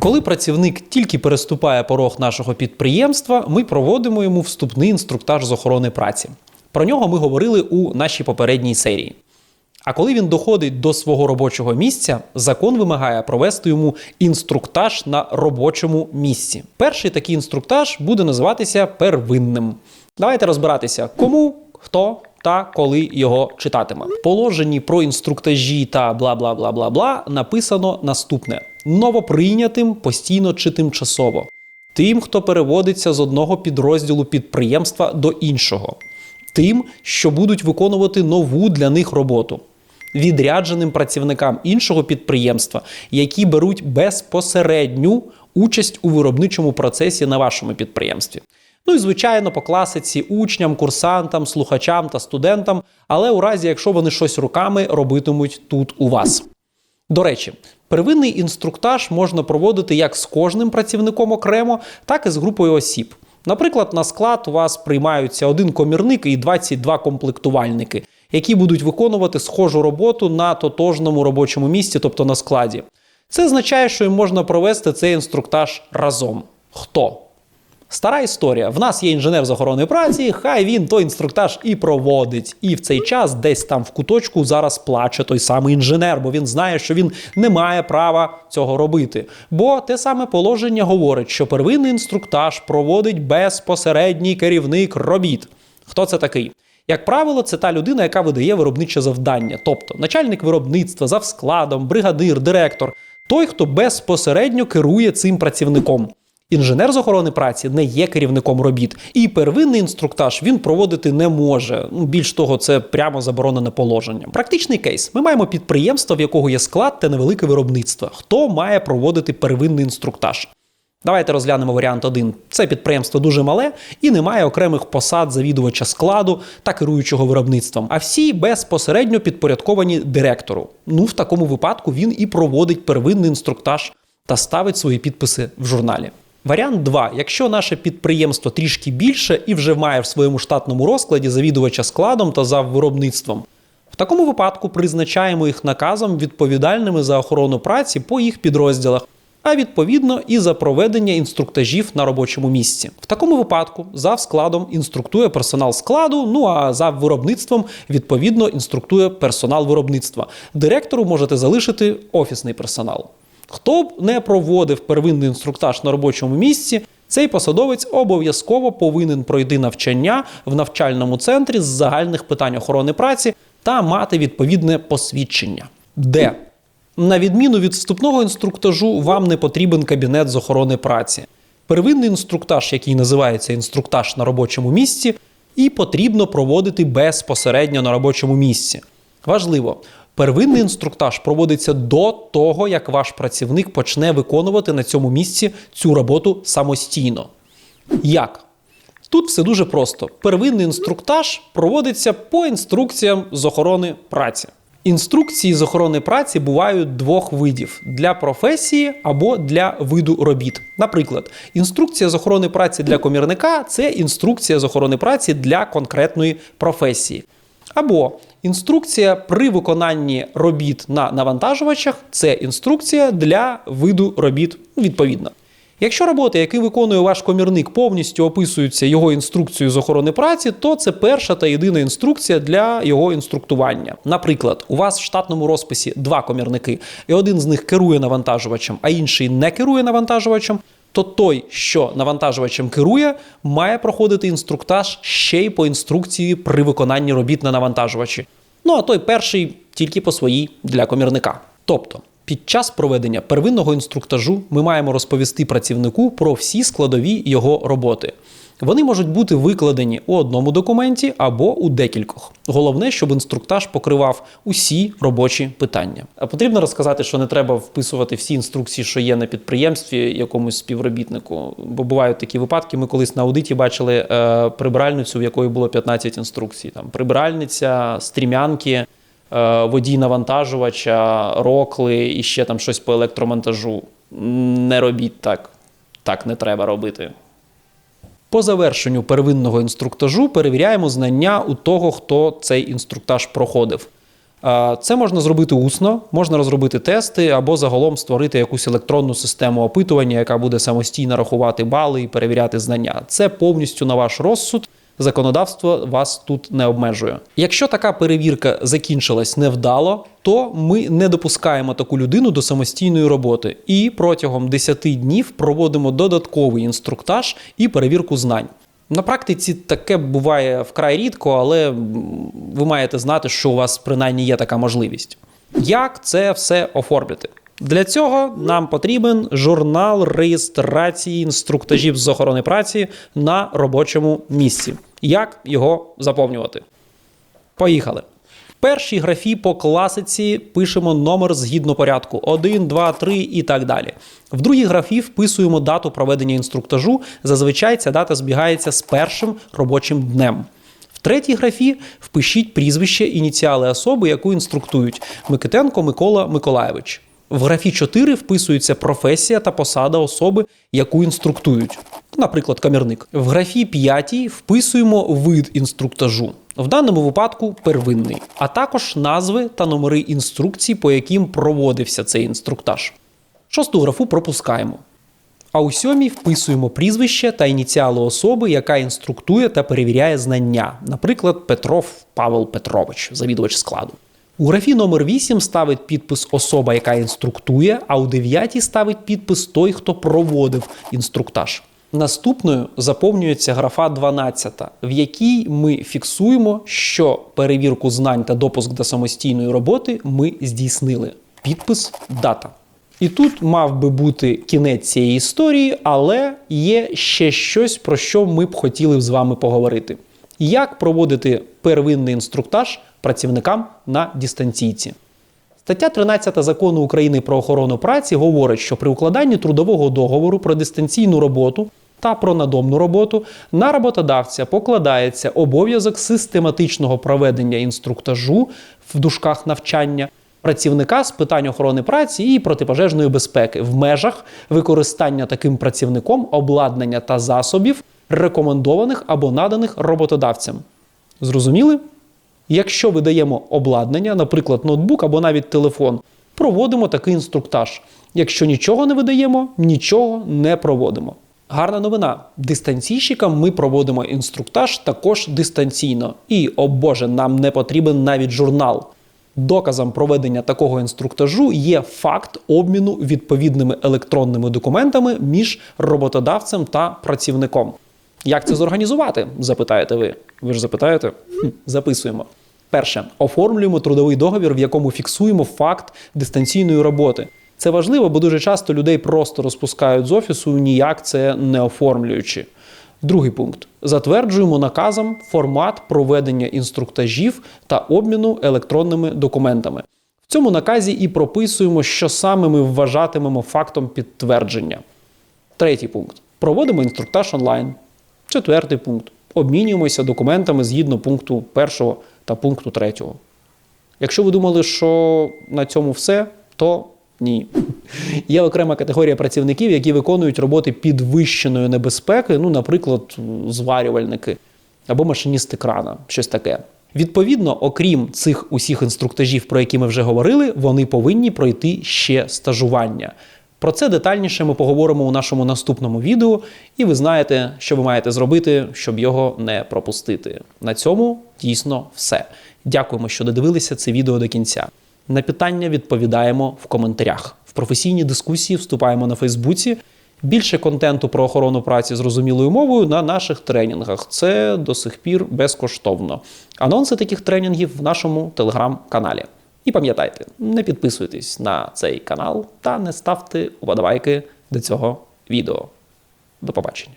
Коли працівник тільки переступає порог нашого підприємства, ми проводимо йому вступний інструктаж з охорони праці. Про нього ми говорили у нашій попередній серії. А коли він доходить до свого робочого місця, закон вимагає провести йому інструктаж на робочому місці. Перший такий інструктаж буде називатися первинним. Давайте розбиратися, кому, хто та коли його читатиме. В положенні про інструктажі та бла бла бла бла бла написано наступне: новоприйнятим постійно чи тимчасово. Тим, хто переводиться з одного підрозділу підприємства до іншого, тим, що будуть виконувати нову для них роботу, відрядженим працівникам іншого підприємства, які беруть безпосередню участь у виробничому процесі на вашому підприємстві. Ну і звичайно, по класиці учням, курсантам, слухачам та студентам, але у разі, якщо вони щось руками робитимуть тут у вас. До речі, первинний інструктаж можна проводити як з кожним працівником окремо, так і з групою осіб. Наприклад, на склад у вас приймаються один комірник і 22 комплектувальники, які будуть виконувати схожу роботу на тотожному робочому місці, тобто на складі. Це означає, що їм можна провести цей інструктаж разом. Хто? Стара історія. В нас є інженер з охорони праці, хай він той інструктаж і проводить. І в цей час десь там в куточку зараз плаче той самий інженер, бо він знає, що він не має права цього робити. Бо те саме положення говорить, що первинний інструктаж проводить безпосередній керівник робіт. Хто це такий? Як правило, це та людина, яка видає виробниче завдання, тобто начальник виробництва, завскладом, бригадир, директор, той, хто безпосередньо керує цим працівником. Інженер з охорони праці не є керівником робіт, і первинний інструктаж він проводити не може. Ну, Більш того, це прямо заборонене положенням. Практичний кейс: ми маємо підприємство, в якого є склад та невелике виробництво. Хто має проводити первинний інструктаж? Давайте розглянемо варіант 1. Це підприємство дуже мале і не має окремих посад завідувача складу та керуючого виробництвом, а всі безпосередньо підпорядковані директору. Ну, в такому випадку він і проводить первинний інструктаж та ставить свої підписи в журналі. Варіант 2. Якщо наше підприємство трішки більше і вже має в своєму штатному розкладі завідувача складом та за виробництвом, в такому випадку призначаємо їх наказом відповідальними за охорону праці по їх підрозділах, а відповідно і за проведення інструктажів на робочому місці. В такому випадку зав складом інструктує персонал складу, ну а за виробництвом відповідно інструктує персонал виробництва. Директору можете залишити офісний персонал. Хто б не проводив первинний інструктаж на робочому місці, цей посадовець обов'язково повинен пройти навчання в навчальному центрі з загальних питань охорони праці та мати відповідне посвідчення. Де? На відміну від вступного інструктажу, вам не потрібен кабінет з охорони праці. Первинний інструктаж, який називається інструктаж на робочому місці, і потрібно проводити безпосередньо на робочому місці. Важливо, Первинний інструктаж проводиться до того, як ваш працівник почне виконувати на цьому місці цю роботу самостійно. Як? Тут все дуже просто. Первинний інструктаж проводиться по інструкціям з охорони праці. Інструкції з охорони праці бувають двох видів: для професії або для виду робіт. Наприклад, інструкція з охорони праці для комірника це інструкція з охорони праці для конкретної професії. Або інструкція при виконанні робіт на навантажувачах це інструкція для виду робіт відповідно. Якщо роботи, які виконує ваш комірник, повністю описуються його інструкцією з охорони праці, то це перша та єдина інструкція для його інструктування. Наприклад, у вас в штатному розписі два комірники, і один з них керує навантажувачем, а інший не керує навантажувачем то той, що навантажувачем керує, має проходити інструктаж ще й по інструкції при виконанні робіт на навантажувачі. Ну а той перший тільки по своїй для комірника. Тобто, під час проведення первинного інструктажу ми маємо розповісти працівнику про всі складові його роботи. Вони можуть бути викладені у одному документі або у декількох. Головне, щоб інструктаж покривав усі робочі питання. А потрібно розказати, що не треба вписувати всі інструкції, що є на підприємстві якомусь співробітнику. Бо бувають такі випадки. Ми колись на аудиті бачили е, прибиральницю, в якої було 15 інструкцій. Там прибиральниця, стрімянки. Е, водій навантажувача, рокли і ще там щось по електромонтажу. Не робіть так. Так не треба робити. По завершенню первинного інструктажу перевіряємо знання у того, хто цей інструктаж проходив. Це можна зробити усно, можна розробити тести або загалом створити якусь електронну систему опитування, яка буде самостійно рахувати бали і перевіряти знання. Це повністю на ваш розсуд. Законодавство вас тут не обмежує. Якщо така перевірка закінчилась невдало, то ми не допускаємо таку людину до самостійної роботи і протягом 10 днів проводимо додатковий інструктаж і перевірку знань. На практиці таке буває вкрай рідко, але ви маєте знати, що у вас принаймні є така можливість. Як це все оформити? Для цього нам потрібен журнал реєстрації інструктажів з охорони праці на робочому місці. Як його заповнювати? Поїхали. В першій графі по класиці пишемо номер згідно порядку 1, 2, 3 і так далі. В другій графі вписуємо дату проведення інструктажу. Зазвичай ця дата збігається з першим робочим днем. В третій графі впишіть прізвище, ініціали особи, яку інструктують Микитенко Микола Миколаєвич. В графі 4 вписується професія та посада особи, яку інструктують, наприклад, камірник. В графі 5 вписуємо вид інструктажу, в даному випадку первинний, а також назви та номери інструкцій, по яким проводився цей інструктаж. Шосту графу пропускаємо. А у сьомій вписуємо прізвище та ініціали особи, яка інструктує та перевіряє знання, наприклад, Петров Павел Петрович, завідувач складу. У графі номер 8 ставить підпис особа, яка інструктує, а у 9 ставить підпис той, хто проводив інструктаж. Наступною заповнюється графа 12, в якій ми фіксуємо, що перевірку знань та допуск до самостійної роботи ми здійснили. Підпис дата. І тут мав би бути кінець цієї історії, але є ще щось, про що ми б хотіли з вами поговорити. Як проводити первинний інструктаж працівникам на дистанційці? Стаття 13 закону України про охорону праці говорить, що при укладанні трудового договору про дистанційну роботу та про надомну роботу на роботодавця покладається обов'язок систематичного проведення інструктажу в дужках навчання працівника з питань охорони праці і протипожежної безпеки в межах використання таким працівником обладнання та засобів, рекомендованих або наданих роботодавцям. Зрозуміли? Якщо видаємо обладнання, наприклад, ноутбук або навіть телефон, проводимо такий інструктаж. Якщо нічого не видаємо, нічого не проводимо. Гарна новина. Дистанційщикам ми проводимо інструктаж також дистанційно. І, о Боже, нам не потрібен навіть журнал. Доказом проведення такого інструктажу є факт обміну відповідними електронними документами між роботодавцем та працівником. Як це зорганізувати? запитаєте ви. Ви ж запитаєте? Хм, Записуємо. Перше, оформлюємо трудовий договір, в якому фіксуємо факт дистанційної роботи. Це важливо, бо дуже часто людей просто розпускають з офісу, ніяк це не оформлюючи. Другий пункт: затверджуємо наказом формат проведення інструктажів та обміну електронними документами. В цьому наказі і прописуємо, що саме ми вважатимемо фактом підтвердження. Третій пункт: проводимо інструктаж онлайн. Четвертий пункт: обмінюємося документами згідно пункту першого та пункту третього. Якщо ви думали, що на цьому все, то ні. Є окрема категорія працівників, які виконують роботи підвищеної небезпеки, ну, наприклад, зварювальники або машиністи крана, щось таке. Відповідно, окрім цих усіх інструктажів, про які ми вже говорили, вони повинні пройти ще стажування. Про це детальніше ми поговоримо у нашому наступному відео, і ви знаєте, що ви маєте зробити, щоб його не пропустити. На цьому дійсно все. Дякуємо, що додивилися це відео до кінця. На питання відповідаємо в коментарях. В професійні дискусії вступаємо на Фейсбуці. Більше контенту про охорону праці зрозумілою мовою на наших тренінгах. Це до сих пір безкоштовно. Анонси таких тренінгів в нашому телеграм-каналі. І пам'ятайте, не підписуйтесь на цей канал та не ставте уподобайки до цього відео. До побачення.